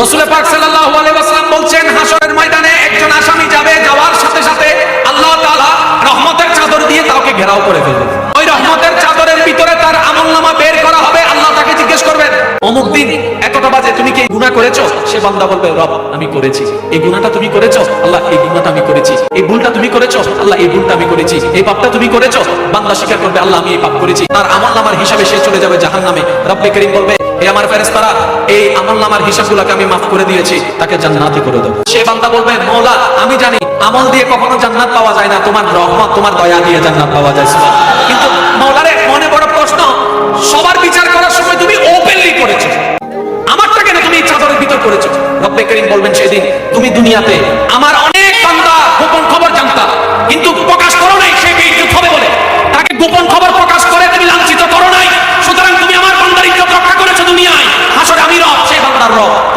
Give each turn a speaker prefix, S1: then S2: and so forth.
S1: রসুল পাক সাল্লাল্লাহু আলাইহি ওয়াসাল্লাম বলছেন হাসরের ময়দানে একজন আসামি যাবে, যাওয়ার সাথে সাথে আল্লাহ তাআলা রহমতের চাদর দিয়ে তাকে ঘেরাও করে ফেলবে। ওই রহমতের চাদরের ভিতরে তার আমলনামা বের করা হবে, আল্লাহ তাকে জিজ্ঞেস করবেন, অমুক দিন এতটা বাজে, তুমি কি গুনাহ করেছ? সে বান্দা বলবে, রব, আমি করেছি। এই গুনাহটা তুমি করেছ? আল্লাহ, এই গুনাহটা আমি করেছি। এই ভুলটা তুমি করেছ? আল্লাহ, এই ভুলটা আমি করেছি। এই পাপটা তুমি করেছ? বান্দা স্বীকার করবে, আল্লাহ, আমি এই পাপ করেছি। তার আমলনামার হিসাবে সে চলে যাবে জাহান্নামে। রব্বে করিম বলবে এই আমার ফেরেস্তারা এই আমল নামার হিসাবগুলোকে আমি মাফ করে দিয়েছি, তাকে জান্নাতি করে দেবো। সে বান্দা বলবে, মৌলা, আমি জানি আমল দিয়ে কখনো জান্নাত পাওয়া যায় না, তোমার রহমত, তোমার দয়া দিয়ে জান্নাত পাওয়া যায় কিন্তু মৌলারে, মনে বড় প্রশ্ন, সবার বিচার করার সময় তুমি ওপেনলি করেছ। আমারটা কেন তুমি চাদরের ভিতর করেছ? রব্বে করিম বলবেন সেদিন, তুমি দুনিয়াতে আমার অনেক বান্দা গোপন খবর জানতা, কিন্তু প্রকাশ করো নাই, সে কি বেঈজ্জত হবে বলে। তাকে গোপন খবর রব